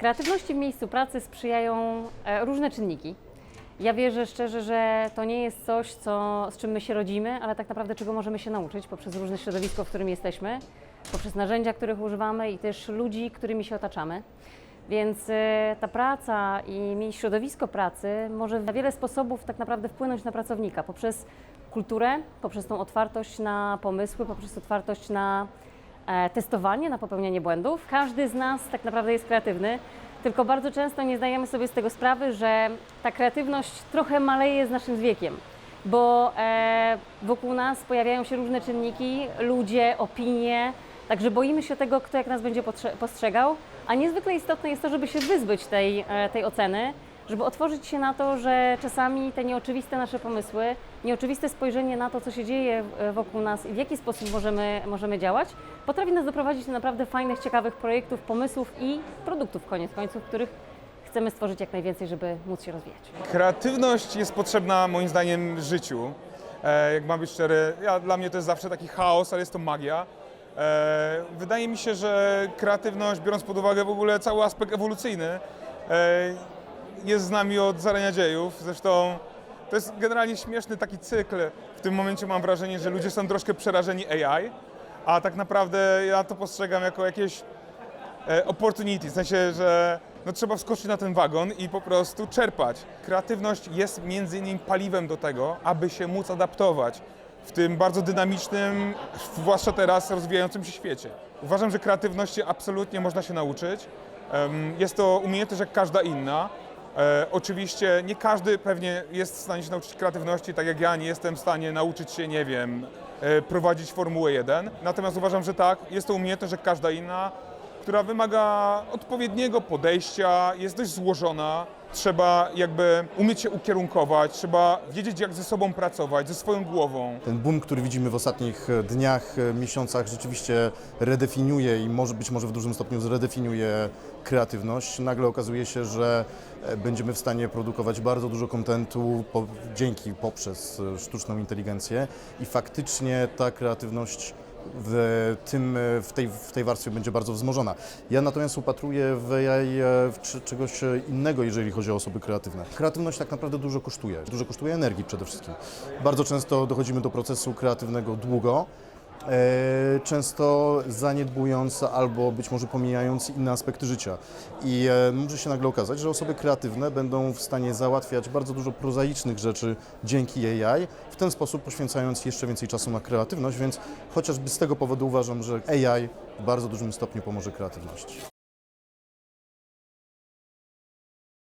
Kreatywności w miejscu pracy sprzyjają e, różne czynniki. Ja wierzę szczerze, że to nie jest coś, co, z czym my się rodzimy, ale tak naprawdę czego możemy się nauczyć poprzez różne środowisko, w którym jesteśmy, poprzez narzędzia, których używamy i też ludzi, którymi się otaczamy. Więc e, ta praca i środowisko pracy może w wiele sposobów tak naprawdę wpłynąć na pracownika poprzez kulturę, poprzez tą otwartość na pomysły, poprzez otwartość na testowanie, na popełnianie błędów. Każdy z nas tak naprawdę jest kreatywny, tylko bardzo często nie zdajemy sobie z tego sprawy, że ta kreatywność trochę maleje z naszym wiekiem, bo e, wokół nas pojawiają się różne czynniki, ludzie, opinie, także boimy się tego, kto jak nas będzie postrzegał, a niezwykle istotne jest to, żeby się wyzbyć tej, e, tej oceny, żeby otworzyć się na to, że czasami te nieoczywiste nasze pomysły, nieoczywiste spojrzenie na to, co się dzieje wokół nas i w jaki sposób możemy, możemy działać, potrafi nas doprowadzić do naprawdę fajnych, ciekawych projektów, pomysłów i produktów koniec końców, których chcemy stworzyć jak najwięcej, żeby móc się rozwijać. Kreatywność jest potrzebna moim zdaniem życiu. E, jak mam być szczery, ja, dla mnie to jest zawsze taki chaos, ale jest to magia. E, wydaje mi się, że kreatywność, biorąc pod uwagę w ogóle cały aspekt ewolucyjny, e, jest z nami od zarania dziejów. Zresztą to jest generalnie śmieszny taki cykl. W tym momencie mam wrażenie, że ludzie są troszkę przerażeni AI, a tak naprawdę ja to postrzegam jako jakieś e, opportunity, w sensie, że no, trzeba wskoczyć na ten wagon i po prostu czerpać. Kreatywność jest między innymi paliwem do tego, aby się móc adaptować w tym bardzo dynamicznym, zwłaszcza teraz rozwijającym się świecie. Uważam, że kreatywności absolutnie można się nauczyć. Jest to umiejętność jak każda inna. E, oczywiście nie każdy pewnie jest w stanie się nauczyć kreatywności, tak jak ja nie jestem w stanie nauczyć się, nie wiem, e, prowadzić Formułę 1. Natomiast uważam, że tak, jest to umiejętność jak każda inna, która wymaga odpowiedniego podejścia, jest dość złożona. Trzeba jakby umieć się ukierunkować, trzeba wiedzieć jak ze sobą pracować, ze swoją głową. Ten boom, który widzimy w ostatnich e, dniach, e, miesiącach, rzeczywiście redefiniuje i może być może w dużym stopniu zredefiniuje kreatywność. Nagle okazuje się, że e, będziemy w stanie produkować bardzo dużo kontentu po, dzięki poprzez sztuczną inteligencję i faktycznie ta kreatywność w, tym, w, tej, w tej warstwie będzie bardzo wzmożona. Ja natomiast upatruję w AI e, czegoś innego, jeżeli chodzi o osoby kreatywne. Kreatywność tak naprawdę dużo kosztuje. Dużo kosztuje energii przede wszystkim. Bardzo często dochodzimy do procesu kreatywnego długo, często zaniedbując albo być może pomijając inne aspekty życia. I e, może się nagle okazać, że osoby kreatywne będą w stanie załatwiać bardzo dużo prozaicznych rzeczy dzięki AI, w ten sposób poświęcając jeszcze więcej czasu na kreatywność, więc chociażby z tego powodu uważam, że AI w bardzo dużym stopniu pomoże kreatywności.